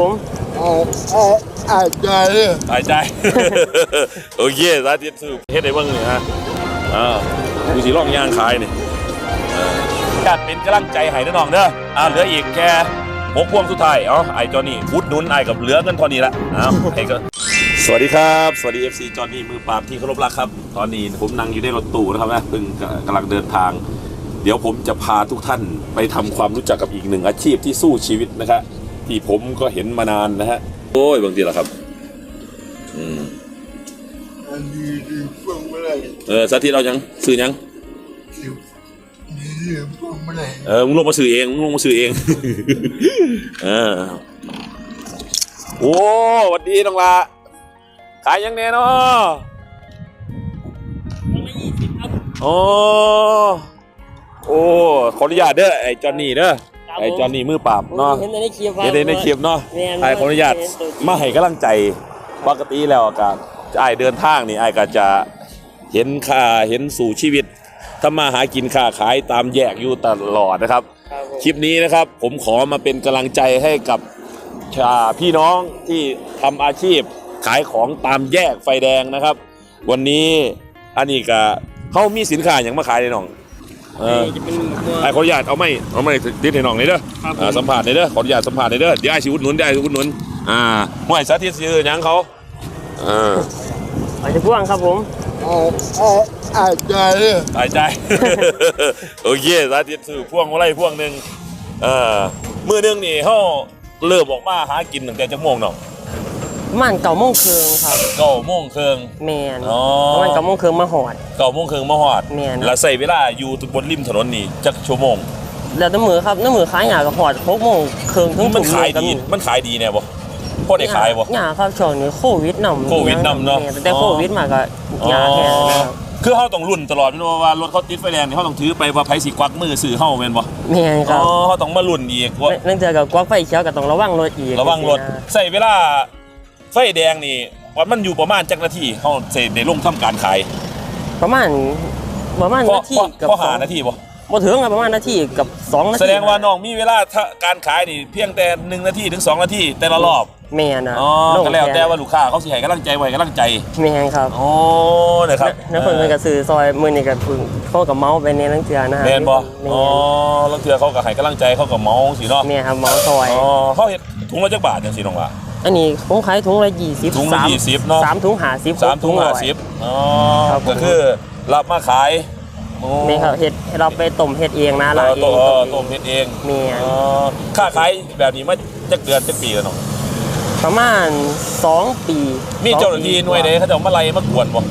ผมอาอาอาจารย์เนี่ยหายใจ โอเคสาธิตสรุปเฮ็ดได้บ้างเนี่ยฮะอ่าดูสีร่องย่างขายนี่เอออยากเป็นกำลังใจให้น้องๆเด้ออ่าเหลืออีกแค่หกพวงสุดท้ายเอ๋อไอ้จอนี่ฟุดหนุนไอ้กับเหลือเงินเท่านี้ละเอาไอ้ก็สวัสดีครับ สวัสดี FC จอนี่มือปราบที่เคารพรักครับ ตอนนี้ผมนั่งอยู่ในรถตู้นะครับนะเพิ่งกำลังเดินทาง เดี๋ยวผมจะพาทุกท่านไปทำความรู้จักกับอีกหนึ่งอาชีพที่สู้ชีวิตนะครับ ที่ผมก็เห็นมานานนะฮะ โอ้ยบางทีละครับ อืมอันนี้ดีฟังไม่ได้เออสาธิตเอายังซื้อยังดีดีฟังไม่ได้เออมึงลงมาซื้อเองมึงลงมาซื้อเอง เออโอ้หวัดดีน้องละขายยังแน่เนาะโอ้โอ้ขออนุญาตเด้อไอ้จอนนี่เด้อ ไอ้จอนนี่มือปราบเนาะเห็นในคลิปเห็นในคลิปเนาะแม่นไอ้ขออนุญาตเห็นตัวจริงมาให้กำลังใจปกติแล้วก็ไอ้เดินทางนี่ไอ้ก็จะเห็นค่าเห็นสู่ชีวิตทำมาหากินค้าขายตามแยกอยู่ตลอดนะครับครับผมคลิปนี้นะครับผมขอมาเป็นกำลังใจให้กับชาพี่น้องที่ทำอาชีพขายของตามแยกไฟแดงนะครับ วันนี้อันนี้ก็เขามีสินค้าอย่างมาขายเลยน้อง เออจะเป็นตัว ไอ้ขออนุญาตเอาไม่เอาไม่ติดให้น้องเลยเด้อครับผม อ่าสัมผัสเลยเด้อขออนุญาตสัมผัสเลยเด้อเดี๋ยวไอ้ชิวุฒหนุนได้ชิวุฒหนุนอ่าห่วยสาธิตซื้อหยังเขาอ่าอาจจะพ่วงครับผมอาอาอาจารย์เนี่ยหายใจ โอเคสาธิตซื้อพ่วงมาไล่พ่วงหนึ่งเอ่ามือหนึงนี่เขาเริ่มออกมาหากินตั้งแต่จักโมงเนาะ ประมาณเก่าโมงเคืองครับเก้าโมงครึ่ง แมนอ๋อ ประมาณเก่าโมงเคืองมาหอด เก้าโมงครึ่งมาหอดแม่น แล้วใส่เวลาอยู่บนริมถนนนี่จักชั่วโมง แล้วน้ำมือครับน้ำมือขายหยากับหอดหกโมงเคืองถึงมันทุ่มขายหดีงก็มันขายดีแน่บ่พอได้ขายบ่ หยาครับช่วงนี้โควิดนำโควิดนำเนอะ แม่แต่อ๋อโควิดมาก็หยาแทนนะครับคือเขาต้องรุ่นตลอดไม่รู้ว่ารถเขาติดไฟแดงนี่เขาต้องถือไปว่าไผสิควักมือซื้อเขาแม่นบ่แมนคอ๋รัอบเขาต้องมารุ่นอีกว่านั่นเจอกับกวักไฟเขียวก็ต้องระวังรถอีกระวังรถใส่เวลา ไฟแดงนี่ว่ามันอยู่ประมาณจักนาทีเขาเสร็จได้ลงทำการขายประมาณประมาณพอนาทีพอกับพอหาสองนาทีบ่บ่ถึงอะประมาณนาทีกับสองนาทีแสดงว่าน้องมีเวลาถ้าการขายนี่เพียงแต่หนึ่งนาทีถึงสองนาทีแต่ละรอบแมนอะอ๋อลงก็แล้วค่แต่ว่าลูกค้าเขาสิให้กำลังใจไว้กำลังใจแมนครับโอ้นะครับนักเพิ่นเพิ่นก็ซื้อซอยมื้อนี้ก็เพิ่งเข้ากับเมาส์ไปในลังเทือนะฮะแมนบ่แมอ๋อนแล้วเทื่อเขาก็ให้กำลังใจเขาก็เมาสิเนาะแม่ครับเมาส์ซอยอ๋อเขาเฮ็ดถุงละจักบาทจังซี่น้องว่า อันนี้ผมขายถุงละ20ถุงละสาม20เนอะ สามถุง50สามถุงร้ห้าอยสิบอ๋อครับผม ก็คือรับมาขายโอ้นี่ครับเฮ็ดเราไปต้มเฮ็ดเองนะเอเราอเอต้มงเออต้ต้มมเองเฮ็ดเองแม่นอ๋อค่าขายแบบนี้มาจักเดือนจักปีแล้วเนาะประมาณ2ปีมีเจ้าหน้าที่หน่วยใดเขาจะเอามาไล่มากวนบ่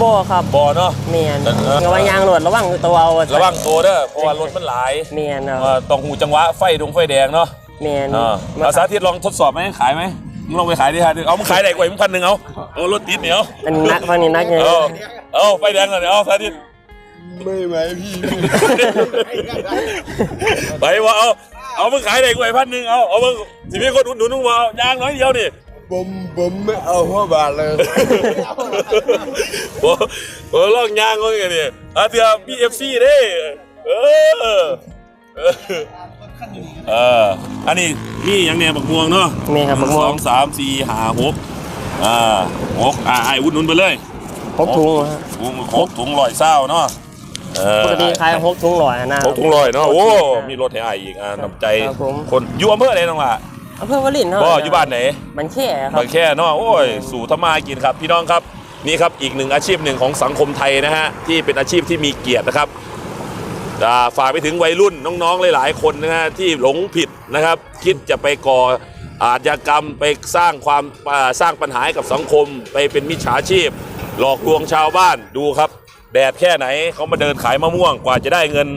บ่ครับบ่เนาะแม่นเออ ระวังยางรถระวังตัวเอาระวังตัวเด้อเพราะว่ารถมันหลายแม่นคเอรับอต้องหูจังหวะไฟดงไฟแดงเนาะ แม่นอ่ามาเอาสาธิตลองทดสอบไหมขายไหมมึงลองไปขายดิฮะเอามึงขายได้กว่ามึงพันหนึ่งเอาเอารถติดเหนียวอันนี้นักฟังนี่นักไงเอาเอาไฟแดงก่อนเอาสาธิตไม่ไหวพี่ไปวะเอาเอามึงขายได้กว่าพันหนึ่งเอาเอามึงสิมีคนอุดหนุนมึงมาเอายางน้อยเดียวนี่ผมผมไม่เอาหัวบาทเลยโอ้โหลองยางก็ไงนี่อาเถื่อมีเอฟซีเด้เออ เออเออ อันนี้มีอย่างเนี้ยบักม่วงเนาะแม่ครับหบันึ่กงม่สวองงสามสี่ห้าหกอ่าหกอ่าไอ้อุดหนุนไปเลยพกถุงฮะถุงหกถุงลอยเศร้าเนาะเออปกติขายหกถุงร้อยนะ หกถุงลอยเนาะโอ้มีรถให้ไอ้อีกอ่าน้ำใจครับผม คนอยู่อำเภออะไรน้องล่ะอำเภอวลินเฮาบ่อยู่บ้านไหน มันแค่ครับ บางแค่เนาะโอ้ยสู่ทำมาหากินครับ พี่น้องครับนี่ครับอีกหนึ่งอาชีพหนึ่งของสังคมไทยนะฮะที่เป็นอาชีพที่มีเกียรตินะครับอ่า ฝากไปถึงวัยรุ่นน้องๆหลาย ๆ คนนะฮะที่หลงผิดนะครับ คิดจะไปก่ออาชญากรรมไปสร้างความอ่าสร้างปัญหาให้กับสังคม ไปเป็นมิจฉาชีพ หลอกลวงชาวบ้านดูครับ แดดแค่ไหนเขามาเดินขายมะม่วงกว่าจะได้เงิน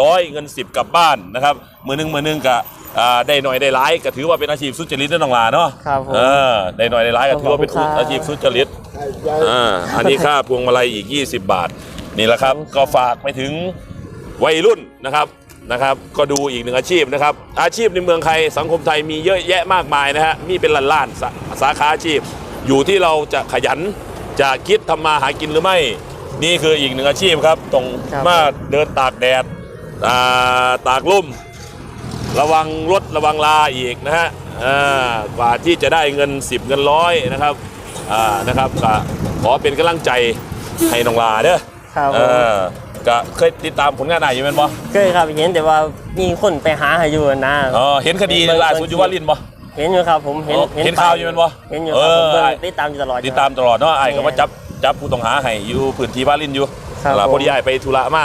ร้อยเงินสิบกลับบ้านนะครับมือหนึงมือหนึงกะอ่าได้หน่อยได้หลายก็ถือว่าเป็นอาชีพสุจริตนั่นองลาเนาะครับผมเออได้หน่อยได้หลายก็ถือว่าเป็นขอบคุณครับอาชีพสุจริตอาจารย์อ่าอันนี้ค่าพวงมาลัยอีก 20 บาทนี่แหละครับ ก็ฝากไปถึง วัยรุ่นนะครับนะครับ ก็ดูอีกหนึ่งอาชีพนะครับ อาชีพในเมืองไทยสังคมไทยมีเยอะแยะมากมายนะฮะมีเป็นล้านๆสาสาขาอาชีพ อยู่ที่เราจะขยันจะคิดทำมาหากินหรือไม่ นี่คืออีกหนึ่งอาชีพครับตรงครับ มาเดินตากแดดอ่าตากลมระวังรถระวังลาอีกนะฮะอ่ากว่าที่จะได้เงิน 10 เงินร้อยนะครับอ่านะครับก็ขอเป็นกำลังใจให้น้องลาเด้อครับเอผมอ ก็เคยติดตามผลงานนายอยู่แม่นบ่เคยครับเห็นแต่ว่ามีคนไปหาให้อยู่นะอ๋อเห็นคดีล่าสุดอยู่ว่าลินบ่เห็นอยู่ครับผมเห็นอ๋อเห็นข่าวอยู่แม่นบ่เห็นอยู่ครับผมเออเบิ่งติดตามอยู่ตลอดอยู่ติดตามตลอดเนาะไอ้ก็ว่าจับจับผู้ต้องหาให้อยู่พื้นที่บ้านลินอยู่ครับล่ะผมพอดีไอ้ไปธุระมา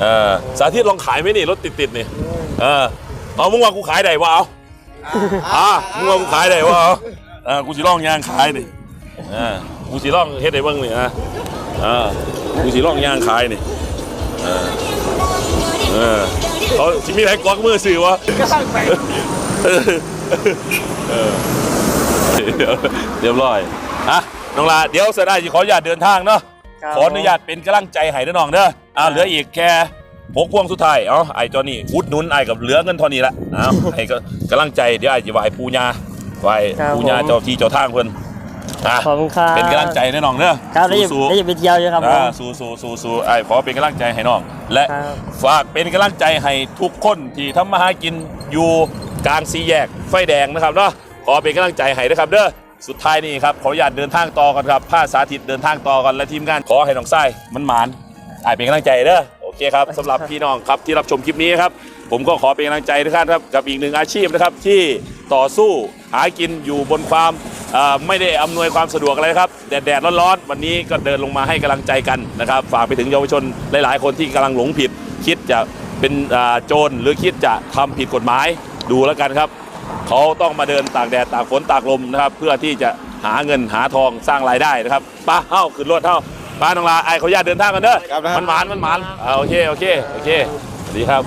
เออสาธิตลองขายไหมนี่รถติดๆนี่เออเอามึงว่ากูขายได้วะเอาอ่ามึงว่ากูขายได้วะเอาเออกูสิลองยางขายนี่เออกูสิลองเฮ็ดได้เบ้างนี่นะเออกูสิลองยางขายนี่ เออเออเขาสิมีอะไรกวักมือสื่อวะเออเออเรียบร้อยอะน้องลาเดี๋ยวเสร็จได้ขออนุญาตเดินทางเนาะขออนุญาตเป็นกำลังใจให้เด้อน้องเด้ออ่าเหลืออีกแค่หกพวงสุดท้ายเอ้าไอ้จอนี่อุดหนุนไอ้กับเหลือเงินเท่านี้ละเอ้าไอ้ก็กำลังใจเดี๋ยวไอ้จะไหวปูญาไหวปูญาเจ้าที่เจ้าทางเพิ่นอ่ะขอบคุณครับเป็นกำลังใจให้น้องเด้อครับได้วจะสู้ได้วจะไปเที่ยวอยู่ครับๆผมอ่าสู้สู้สู้สู้ไอ้ขอเป็นกำลังใจให้น้อง และครับฝากเป็นกำลังใจให้ทุกคนที่ทำมาหากินอยู่กลางสี่แยกไฟแดงนะครับเนาะขอเป็นกำลังใจให้นะครับเด้อสุดท้ายนี่ครับขออนุญาตเดินทางต่อกันครับผ้าสาธิตเดินทางต่อกันและทีมงานขอให้น้องไส้มันหมานไอ้เป็นกำลังใจเด้อโอเคครับสำหรับพี่น้องครับที่รับชมคลิปนี้ครับผมก็ขอเป็นกำลังใจทุกท่านครับกับอีกหนึ่งอาชีพนะครับที่ต่อสู้หากินอยู่บนความเอ่อ ไม่ได้อำนวยความสะดวกอะไรครับแดดแดดๆร้อนๆวันนี้ก็เดินลงมาให้กำลังใจกันนะครับฝากไปถึงเยาวชนหลายๆ คนที่กำลังหลงผิด คิดจะเป็นอ่าโจรหรือคิดจะทำผิดกฎหมายดูแล้วกันครับเขาต้องมาเดินตากแดดตากฝนตากลมนะครับ เพื่อที่จะหาเงินหาทองสร้างรายได้นะครับป้าเฮ้าขึ้นรถเฮ้าป้าน้องลาไอ้เขาญาตเดินทางกันเด้อครับมันหมานมันหมานอ่าโอเคโอเคโอเคสวัสดีครับ